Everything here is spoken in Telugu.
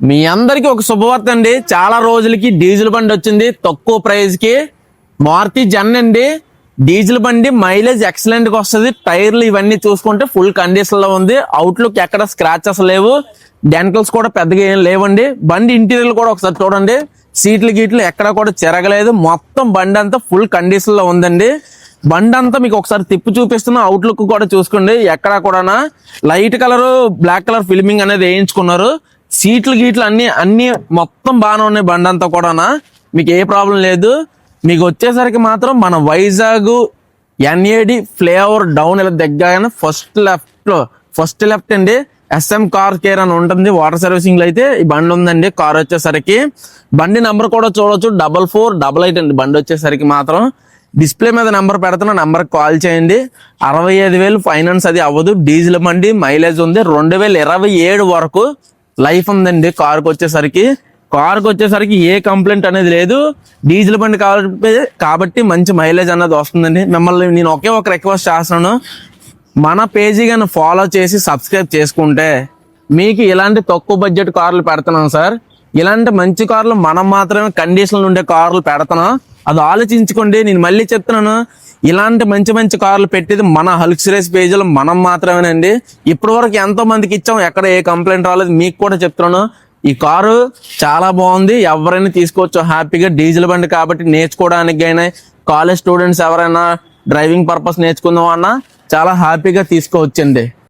మీ అందరికి ఒక శుభవార్త అండి. చాలా రోజులకి డీజిల్ బండి వచ్చింది. తక్కువ ప్రైస్కి. మారుతి జన్ అండి. డీజిల్ బండి మైలేజ్ ఎక్సలెంట్గా వస్తుంది. టైర్లు ఇవన్నీ చూసుకుంటే ఫుల్ కండిషన్లో ఉంది. అవుట్లుక్ ఎక్కడ స్క్రాచెస్ లేవు. డెంటల్స్ కూడా పెద్దగా ఏం లేవండి. బండి ఇంటీరియర్ కూడా ఒకసారి చూడండి. సీట్లు గీట్లు ఎక్కడ కూడా చెరగలేదు మొత్తం బండి అంతా ఫుల్ కండిషన్లో ఉందండి. బండి అంతా మీకు ఒకసారి తిప్పి చూపిస్తున్నా. అవుట్లుక్ కూడా చూసుకోండి. ఎక్కడ కూడా light colour black colour filming అనేది వేయించుకున్నారు. సీట్లు గీట్లు అన్ని అన్ని మొత్తం బాగానే ఉన్నాయి బండి అంతా కూడా మీకు ఏ ప్రాబ్లం లేదు. మీకు వచ్చేసరికి మాత్రం మన వైజాగ్ ఎన్ఏడి ఫ్లేవర్ డౌన్ ఇలా దగ్గర ఫస్ట్ లెఫ్ట్లో ఫస్ట్ లెఫ్ట్ అండి. ఎస్ఎం కార్ కేర్ అని ఉంటుంది. వాటర్ సర్వీసింగ్లో అయితే ఈ బండి ఉందండి. కార్ వచ్చేసరికి బండి నెంబర్ కూడా చూడొచ్చు. డబల్ ఫోర్ డబల్ ఎయిట్ అండి బండి వచ్చేసరికి మాత్రం. డిస్ప్లే మీద నెంబర్ పెడుతున్న నెంబర్ కాల్ చేయండి. అరవై ఐదు వేలు ఫైనాన్స్ అది అవ్వదు. డీజిల్ బండి మైలేజ్ ఉంది. రెండు వేల ఇరవై ఏడు వరకు లైఫ్ ఉందండి కార్కి వచ్చేసరికి. కార్కి వచ్చేసరికి ఏ కంప్లైంట్ అనేది లేదు. డీజిల్ బండి కాబట్టి కాబట్టి మంచి మైలేజ్ అన్నది వస్తుందండి. మిమ్మల్ని నేను ఒకే ఒక రిక్వెస్ట్ చేస్తున్నాను. మన పేజీ కానీ ఫాలో చేసి సబ్స్క్రైబ్ చేసుకుంటే మీకు ఇలాంటి తక్కువ బడ్జెట్ కార్లు పెడుతున్నాం సార్. ఇలాంటి మంచి కార్లు మనం మాత్రమే కండిషన్లు ఉండే కార్లు పెడుతున్నాం. అది ఆలోచించుకోండి. నేను మళ్ళీ చెప్తున్నాను. ఇలాంటి మంచి మంచి కార్లు పెట్టేది మన హల్క్స్రేస్ పేజీలో మనం మాత్రమేనండి. ఇప్పటి వరకు ఎంతో మందికి ఇచ్చాం ఎక్కడ ఏ కంప్లైంట్ రాలేదు మీకు కూడా చెప్తున్నాను. ఈ కారు చాలా బాగుంది ఎవరైనా తీసుకోవచ్చు. హ్యాపీగా డీజిల్ బండి కాబట్టి నేర్చుకోవడానికి అయినా కాలేజ్ స్టూడెంట్స్ ఎవరైనా డ్రైవింగ్ పర్పస్ నేర్చుకుందాం అన్నా చాలా హ్యాపీగా తీసుకోవచ్చండి.